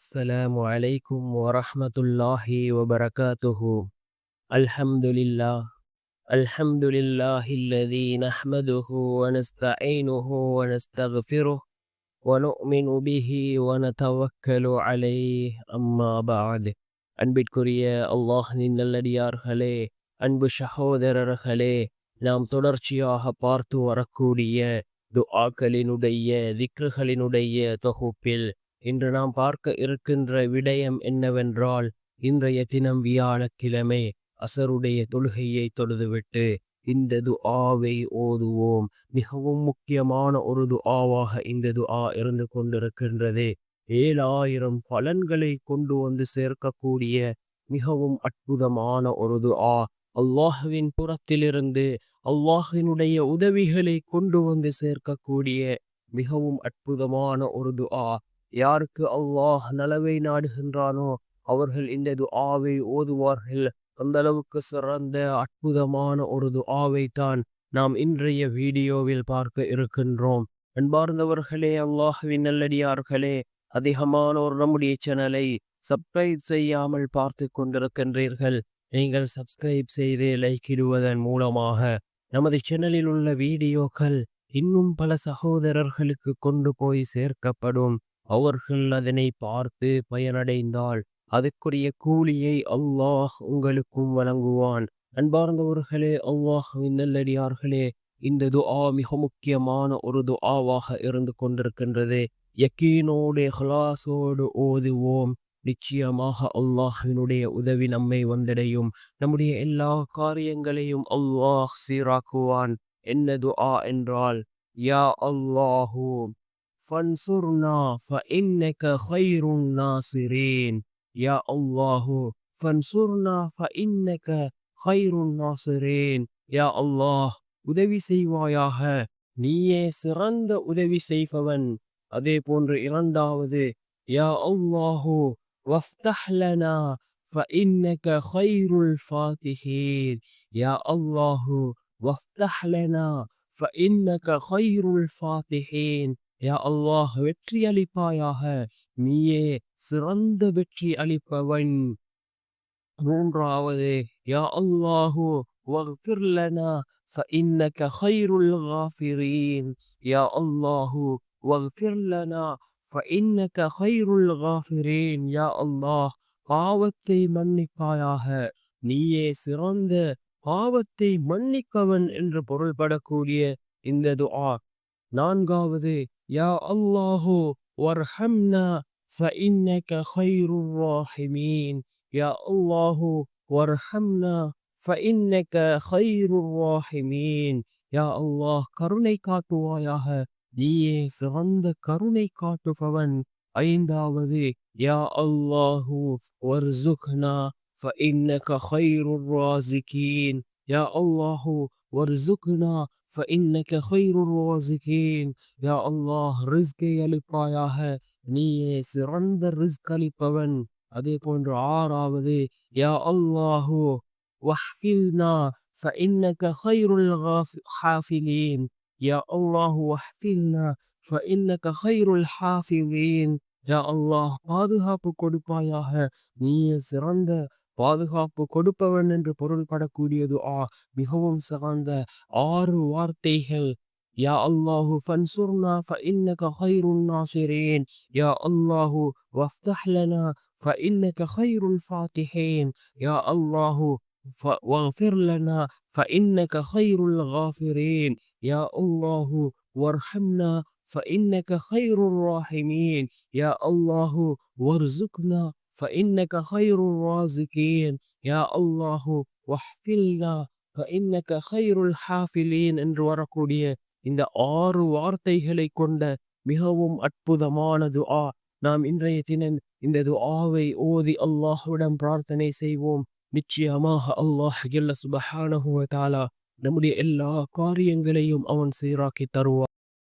السلام عليكم ورحمة الله وبركاته الحمد لله الحمد لله الذي نحمده ونستعينه ونستغفره ونؤمن به ونتوكل عليه أما بعد அன்பிற்குரிய அல்லாஹின் நல்லடியார்களே அன்பு சகோதரர்களே நாம் தொடர்ச்சியாக பார்த்து வரக்கூடிய துஆக்களினுடைய திக்ருகளினுடைய தொகுப்பில் இன்று நாம் பார்க்க இருக்கின்ற விடயம் என்னவென்றால் இன்றைய தினம் வியாழக்கிழமை அசருடைய தொழுகையை தொழுதுவிட்டு இந்த துஆவை ஓதுவோம். மிகவும் முக்கியமான ஒரு துஆவாக இந்த துஆ இருந்து கொண்டிருக்கின்றது. ஏழாயிரம் பலன்களை கொண்டு வந்து சேர்க்கக்கூடிய மிகவும் அற்புதமான ஒரு துஆ. அல்லாஹுவின் புறத்திலிருந்து அல்லாஹினுடைய உதவிகளை கொண்டு வந்து சேர்க்கக்கூடிய மிகவும் அற்புதமான ஒரு துஆ. யாருக்கு அல்லாஹ் நலவை நாடுகின்றானோ அவர்கள் இந்த துஆவை ஓதுவார்கள். அந்த அளவுக்கு சிறந்த அற்புதமான ஒரு துஆவை தான் நாம் இன்றைய வீடியோவில் பார்க்க இருக்கின்றோம். அன்பார்ந்தவர்களே அல்லாஹுவின் நல்லடியார்களே அதிகமானோர் நம்முடைய சேனலை சப்ஸ்கிரைப் செய்யாமல் பார்த்து கொண்டிருக்கின்றீர்கள் நீங்கள் சப்ஸ்கிரைப் செய்து லைக் இடுவதன் மூலமாக நமது சேனலில் உள்ள வீடியோக்கள் இன்னும் பல சகோதரர்களுக்கு கொண்டு போய் சேர்க்கப்படும். அவர்கள் அதனை பார்த்து பயனடைந்தால் அதுக்குரிய கூலியை அல்லாஹ் உங்களுக்கும் வழங்குவான். அன்பார்ந்தவர்களே அல்லாஹுவின் நல்லடியார்களே இந்த துஆ மிக முக்கியமான ஒரு துஆவாக இருந்து கொண்டிருக்கின்றது. யக்கீனோடு ஹலாசோடு ஓதுவோம். நிச்சயமாக அல்லாஹினுடைய உதவி நம்மை வந்தடையும். நம்முடைய எல்லா காரியங்களையும் அல்லாஹ் சீராக்குவான். என்ன துஆ என்றால் யா அல்லாஹூ فانصرنا فإنك خير الناصرين يا الله فانصرنا فإنك خير الناصرين يا الله உதவி செய்வாயாக நீயே சிறந்த உதவி செய்பவன் அதே போன்று இரண்டாவது யா அல்லாஹு வஃப்தஹ் லனா فإنك خير الفاتحين يا الله وافتح لنا فإنك خير الفاتحين யா அல்லாஹ் வெற்றி அளிப்பாயாக நீயே சிறந்த வெற்றி அளிப்பவன் மூன்றாவது யா அல்லாஹு واغفر لنا فإنك خير الغافرين يا الله واغفر لنا فإنك خير الغافرين يا الله பாவத்தை மன்னிப்பாயாக நீயே சிறந்த பாவத்தை மன்னிப்பவன் என்று பொருள்படக்கூடிய இந்த துஆ நான்காவது يا الله وارحمنا فإنك خير الراحمين يا الله وارحمنا فإنك خير الراحمين யா அல்லாஹ் கருணை காட்டுவாயாக நீயே சிறந்த கருணை காட்டுபவன் ஐந்தாவது யா அல்லாஹு வர்சுக்னா فإنك خير الرازقين يا الله وارزقنا فإنك خير الرازقين யா அல்லாஹ் ரிஸ்கை அளிப்பாயாக நீயே சிறந்த ரிஸ்க் அளிப்பவன் அதே போன்று ஆறாவது யா அல்லாஹு வஹ்ஃபில்னா فإنك خير الحافلين يا الله واحفلنا فإنك خير الحافظين யா அல்லாஹ் பாதுகாப்பு கொடுப்பாயாக நீயே சிறந்த பாதுகாப்பு கொடுப்பவன் என்று பொருள்படக்கூடியது ஆ மிகவும் சிறந்த ஆறு வார்த்தைகள் يا الله فانصرنا فإنك خير الناصرين يا الله وافتح لنا فإنك خير الفاتحين يا الله واغفر لنا فإنك خير الغافرين يا الله وارحمنا فإنك خير الراحمين يا الله وارزقنا فإنك خير الرازقين يا الله واحفلنا فإنك خير الحافلين என்று வரக்கூடிய இந்த ஆறு வார்த்தைகளை கொண்ட மிகவும் அற்புதமான துஆ நாம் இன்றைய தினம் இந்த துஆவை ஓதி அல்லாஹுவிடம் பிரார்த்தனை செய்வோம் நிச்சயமாக அல்லாஹ் ஜல்ல சுபஹானஹு வ தஆலா நம்முடைய எல்லா காரியங்களையும் அவன் சீராக்கி தருவான்